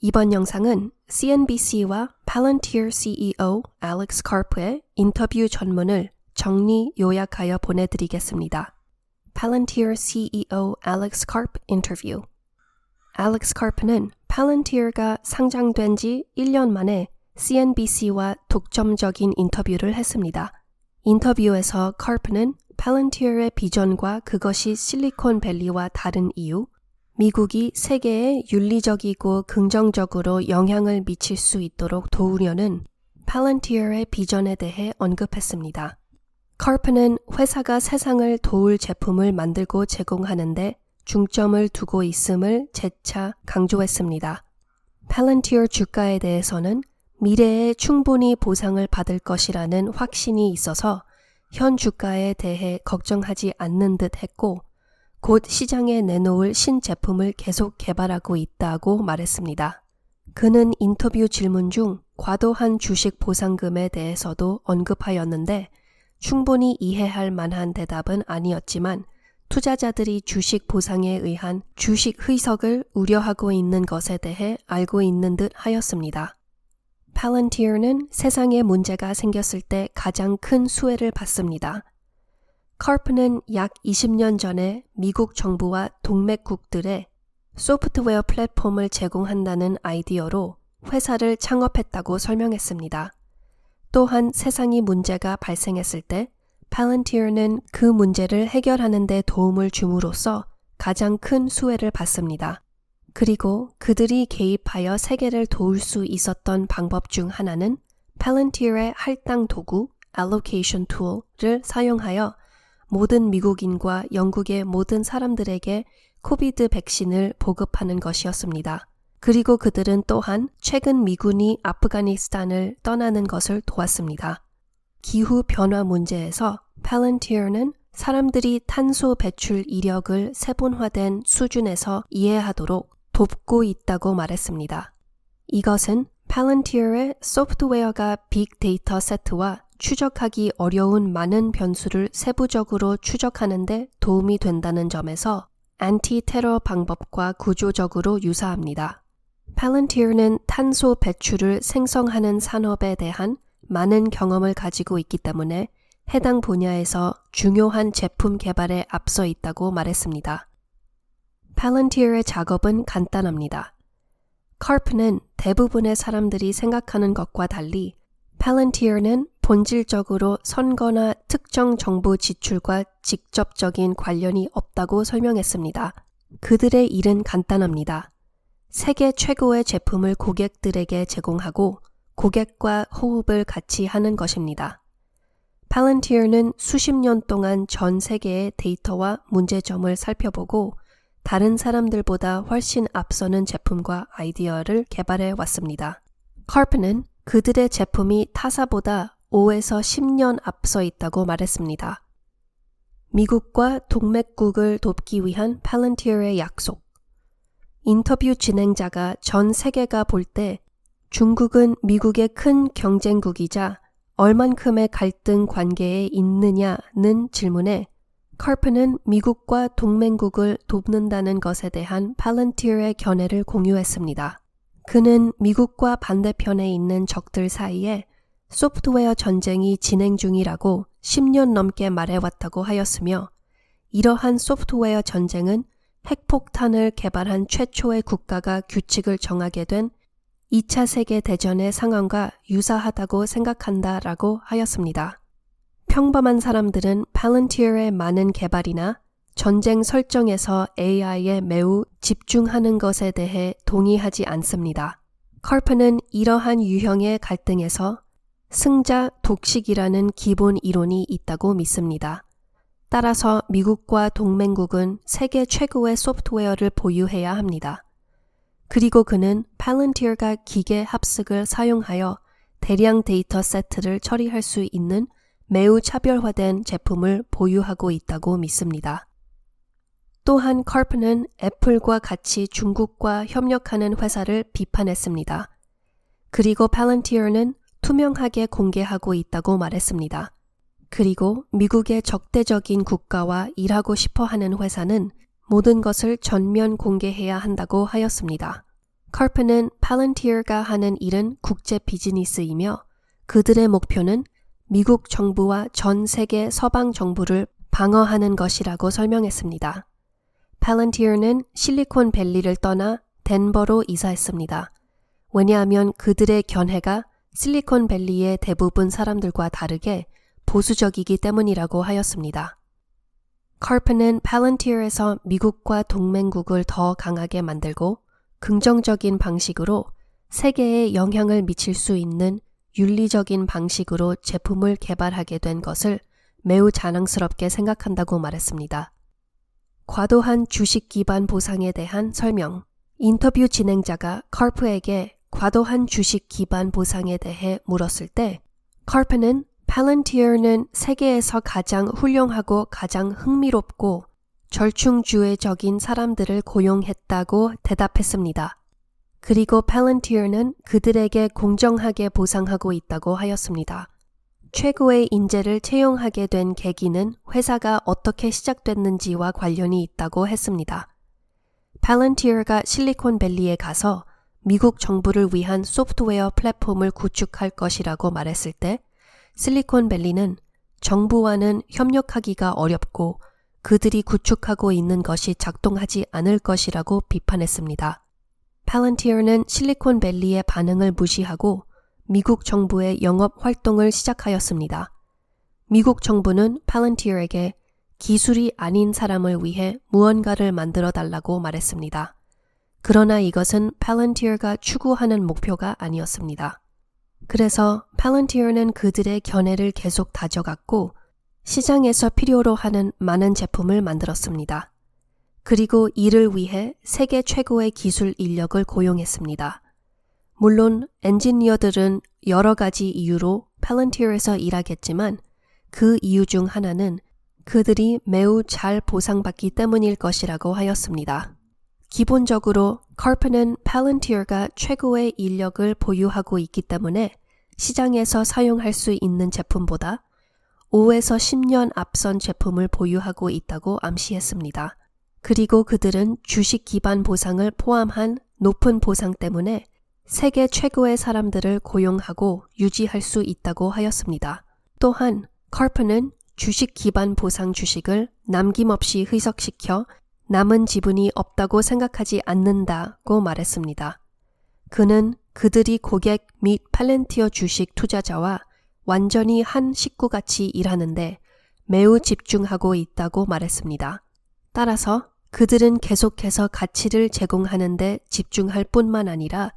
이번 영상은 CNBC와 Palantir CEO Alex Karp의 인터뷰 전문을 정리 요약하여 보내드리겠습니다. Palantir CEO Alex Karp 인터뷰 Alex Karp는 Palantir가 상장된 지 1년 만에 CNBC와 독점적인 인터뷰를 했습니다. 인터뷰에서 Karp는 Palantir의 비전과 그것이 실리콘밸리와 다른 이유, 미국이 세계에 윤리적이고 긍정적으로 영향을 미칠 수 있도록 도우려는 팔런티어의 비전에 대해 언급했습니다. 카르프는 회사가 세상을 도울 제품을 만들고 제공하는데 중점을 두고 있음을 재차 강조했습니다. 팔런티어 주가에 대해서는 미래에 충분히 보상을 받을 것이라는 확신이 있어서 현 주가에 대해 걱정하지 않는 듯 했고 곧 시장에 내놓을 신제품을 계속 개발하고 있다고 말했습니다. 그는 인터뷰 질문 중 과도한 주식 보상금에 대해서도 언급하였는데 충분히 이해할 만한 대답은 아니었지만 투자자들이 주식 보상에 의한 주식 희석을 우려하고 있는 것에 대해 알고 있는 듯 하였습니다. 팔런티어는 세상에 문제가 생겼을 때 가장 큰 수혜를 받습니다. 카르프는 약 20년 전에 미국 정부와 동맹국들의 소프트웨어 플랫폼을 제공한다는 아이디어로 회사를 창업했다고 설명했습니다. 또한 세상이 문제가 발생했을 때 팔런티어는 그 문제를 해결하는 데 도움을 줌으로써 가장 큰 수혜를 받습니다. 그리고 그들이 개입하여 세계를 도울 수 있었던 방법 중 하나는 팔런티어의 할당 도구 allocation tool을 사용하여 모든 미국인과 영국의 모든 사람들에게 코비드 백신을 보급하는 것이었습니다. 그리고 그들은 또한 최근 미군이 아프가니스탄을 떠나는 것을 도왔습니다. 기후 변화 문제에서 팔런티어는 사람들이 탄소 배출 이력을 세분화된 수준에서 이해하도록 돕고 있다고 말했습니다. 이것은 팔런티어의 소프트웨어가 빅데이터 세트와 추적하기 어려운 많은 변수를 세부적으로 추적하는데 도움이 된다는 점에서 안티 테러 방법과 구조적으로 유사합니다. 팔런티어는 탄소 배출을 생성하는 산업에 대한 많은 경험을 가지고 있기 때문에 해당 분야에서 중요한 제품 개발에 앞서 있다고 말했습니다. 팔런티어의 작업은 간단합니다. 카르프는 대부분의 사람들이 생각하는 것과 달리 팔런티어는 본질적으로 선거나 특정 정부 지출과 직접적인 관련이 없다고 설명했습니다. 그들의 일은 간단합니다. 세계 최고의 제품을 고객들에게 제공하고 고객과 호흡을 같이 하는 것입니다. 팔런티어는 수십 년 동안 전 세계의 데이터와 문제점을 살펴보고 다른 사람들보다 훨씬 앞서는 제품과 아이디어를 개발해 왔습니다. 카르프는 그들의 제품이 타사보다 5에서 10년 앞서 있다고 말했습니다. 미국과 동맹국을 돕기 위한 팔런티어의 약속. 인터뷰 진행자가 전 세계가 볼 때 중국은 미국의 큰 경쟁국이자 얼만큼의 갈등 관계에 있느냐는 질문에 카르프는 미국과 동맹국을 돕는다는 것에 대한 팔런티어의 견해를 공유했습니다. 그는 미국과 반대편에 있는 적들 사이에 소프트웨어 전쟁이 진행 중이라고 10년 넘게 말해왔다고 하였으며 이러한 소프트웨어 전쟁은 핵폭탄을 개발한 최초의 국가가 규칙을 정하게 된 2차 세계대전의 상황과 유사하다고 생각한다 라고 하였습니다. 평범한 사람들은 팔런티어의 많은 개발이나 전쟁 설정에서 AI에 매우 집중하는 것에 대해 동의하지 않습니다. 컬프는 이러한 유형의 갈등에서 승자 독식이라는 기본 이론이 있다고 믿습니다. 따라서 미국과 동맹국은 세계 최고의 소프트웨어를 보유해야 합니다. 그리고 그는 팔런티어가 기계 합숙을 사용하여 대량 데이터 세트를 처리할 수 있는 매우 차별화된 제품을 보유하고 있다고 믿습니다. 또한 컬프는 애플과 같이 중국과 협력하는 회사를 비판했습니다. 그리고 팔런티어는 투명하게 공개하고 있다고 말했습니다. 그리고 미국의 적대적인 국가와 일하고 싶어 하는 회사는 모든 것을 전면 공개해야 한다고 하였습니다. 카프는 팔런티어가 하는 일은 국제 비즈니스이며 그들의 목표는 미국 정부와 전 세계 서방 정부를 방어하는 것이라고 설명했습니다. 팔런티어는 실리콘밸리를 떠나 덴버로 이사했습니다. 왜냐하면 그들의 견해가 실리콘밸리의 대부분 사람들과 다르게 보수적이기 때문이라고 하였습니다. 카프는 팔런티어에서 미국과 동맹국을 더 강하게 만들고 긍정적인 방식으로 세계에 영향을 미칠 수 있는 윤리적인 방식으로 제품을 개발하게 된 것을 매우 자랑스럽게 생각한다고 말했습니다. 과도한 주식 기반 보상에 대한 설명. 인터뷰 진행자가 카프에게 과도한 주식 기반 보상에 대해 물었을 때 카프는 팔런티어는 세계에서 가장 훌륭하고 가장 흥미롭고 절충주의적인 사람들을 고용했다고 대답했습니다. 그리고 팔런티어는 그들에게 공정하게 보상하고 있다고 하였습니다. 최고의 인재를 채용하게 된 계기는 회사가 어떻게 시작됐는지와 관련이 있다고 했습니다. 팔런티어가 실리콘밸리에 가서 미국 정부를 위한 소프트웨어 플랫폼을 구축할 것이라고 말했을 때 실리콘밸리는 정부와는 협력하기가 어렵고 그들이 구축하고 있는 것이 작동하지 않을 것이라고 비판했습니다. 팔런티어는 실리콘밸리의 반응을 무시하고 미국 정부의 영업 활동을 시작하였습니다. 미국 정부는 팔런티어에게 기술이 아닌 사람을 위해 무언가를 만들어 달라고 말했습니다. 그러나 이것은 팔런티어가 추구하는 목표가 아니었습니다. 그래서 팔런티어는 그들의 견해를 계속 다져갔고 시장에서 필요로 하는 많은 제품을 만들었습니다. 그리고 이를 위해 세계 최고의 기술 인력을 고용했습니다. 물론 엔지니어들은 여러 가지 이유로 팔런티어에서 일하겠지만 그 이유 중 하나는 그들이 매우 잘 보상받기 때문일 것이라고 하였습니다. 기본적으로 카프는 팔런티어가 최고의 인력을 보유하고 있기 때문에 시장에서 사용할 수 있는 제품보다 5에서 10년 앞선 제품을 보유하고 있다고 암시했습니다. 그리고 그들은 주식 기반 보상을 포함한 높은 보상 때문에 세계 최고의 사람들을 고용하고 유지할 수 있다고 하였습니다. 또한 카프는 주식 기반 보상 주식을 남김없이 희석시켜 남은 지분이 없다고 생각하지 않는다고 말했습니다. 그는 그들이 고객 및 팔렌티어 주식 투자자와 완전히 한 식구같이 일하는데 매우 집중하고 있다고 말했습니다. 따라서 그들은 계속해서 가치를 제공하는데 집중할 뿐만 아니라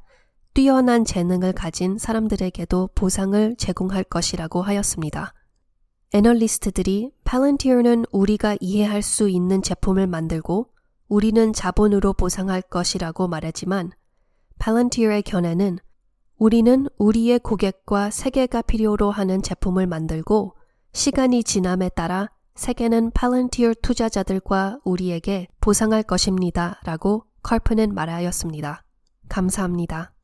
뛰어난 재능을 가진 사람들에게도 보상을 제공할 것이라고 하였습니다. 애널리스트들이 팔런티어는 우리가 이해할 수 있는 제품을 만들고 우리는 자본으로 보상할 것이라고 말하지만 팔런티어의 견해는 우리는 우리의 고객과 세계가 필요로 하는 제품을 만들고 시간이 지남에 따라 세계는 팔런티어 투자자들과 우리에게 보상할 것입니다. 라고 컬프는 말하였습니다. 감사합니다.